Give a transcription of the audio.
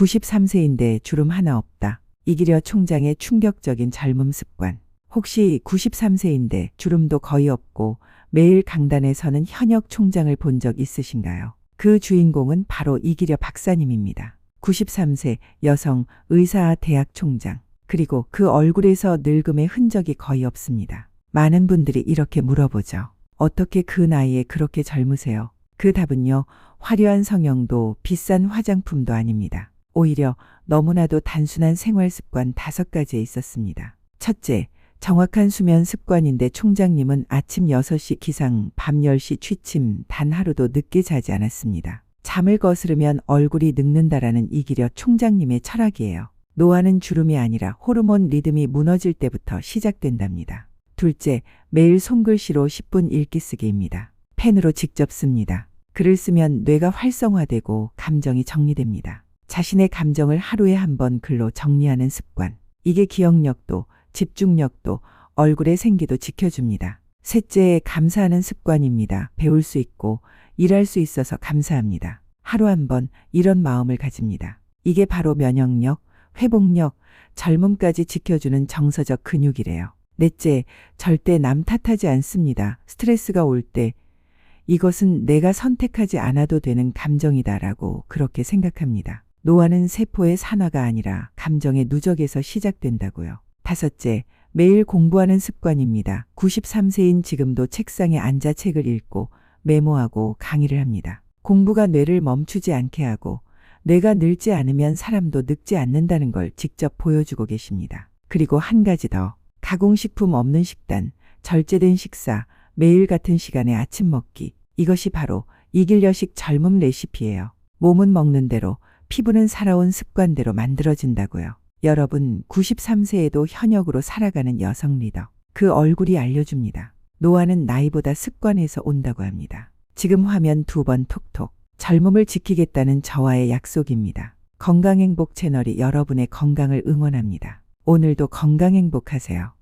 93세인데 주름 하나 없다. 이기려 총장의 충격적인 젊음 습관. 혹시 93세인데 주름도 거의 없고 매일 강단에 서는 현역 총장을 본 적 있으신가요? 그 주인공은 바로 이기려 박사님입니다. 93세 여성 의사 대학 총장. 그리고 그 얼굴에서 늙음의 흔적이 거의 없습니다. 많은 분들이 이렇게 물어보죠. 어떻게 그 나이에 그렇게 젊으세요? 그 답은요, 화려한 성형도 비싼 화장품도 아닙니다. 오히려 너무나도 단순한 생활 습관 다섯 가지에 있었습니다. 첫째, 정확한 수면 습관인데 총장님은 아침 6시 기상, 밤 10시 취침, 단 하루도 늦게 자지 않았습니다. 잠을 거스르면 얼굴이 늙는다라는 이기려 총장님의 철학이에요. 노화는 주름이 아니라 호르몬 리듬이 무너질 때부터 시작된답니다. 둘째, 매일 손글씨로 10분 읽기 쓰기입니다. 펜으로 직접 씁니다. 글을 쓰면 뇌가 활성화되고 감정이 정리됩니다. 자신의 감정을 하루에 한 번 글로 정리하는 습관. 이게 기억력도 집중력도 얼굴의 생기도 지켜줍니다. 셋째, 감사하는 습관입니다. 배울 수 있고 일할 수 있어서 감사합니다. 하루 한 번 이런 마음을 가집니다. 이게 바로 면역력, 회복력, 젊음까지 지켜주는 정서적 근육이래요. 넷째, 절대 남 탓하지 않습니다. 스트레스가 올 때 이것은 내가 선택하지 않아도 되는 감정이다라고 그렇게 생각합니다. 노화는 세포의 산화가 아니라 감정의 누적에서 시작된다고요. 다섯째, 매일 공부하는 습관입니다. 93세인 지금도 책상에 앉아 책을 읽고 메모하고 강의를 합니다. 공부가 뇌를 멈추지 않게 하고 뇌가 늙지 않으면 사람도 늙지 않는다는 걸 직접 보여주고 계십니다. 그리고 한 가지 더. 가공식품 없는 식단, 절제된 식사, 매일 같은 시간에 아침 먹기. 이것이 바로 이길려식 젊음 레시피예요. 몸은 먹는 대로, 피부는 살아온 습관대로 만들어진다고요. 여러분, 93세에도 현역으로 살아가는 여성 리더. 그 얼굴이 알려줍니다. 노화는 나이보다 습관에서 온다고 합니다. 지금 화면 두 번 톡톡. 젊음을 지키겠다는 저와의 약속입니다. 건강행복 채널이 여러분의 건강을 응원합니다. 오늘도 건강행복하세요.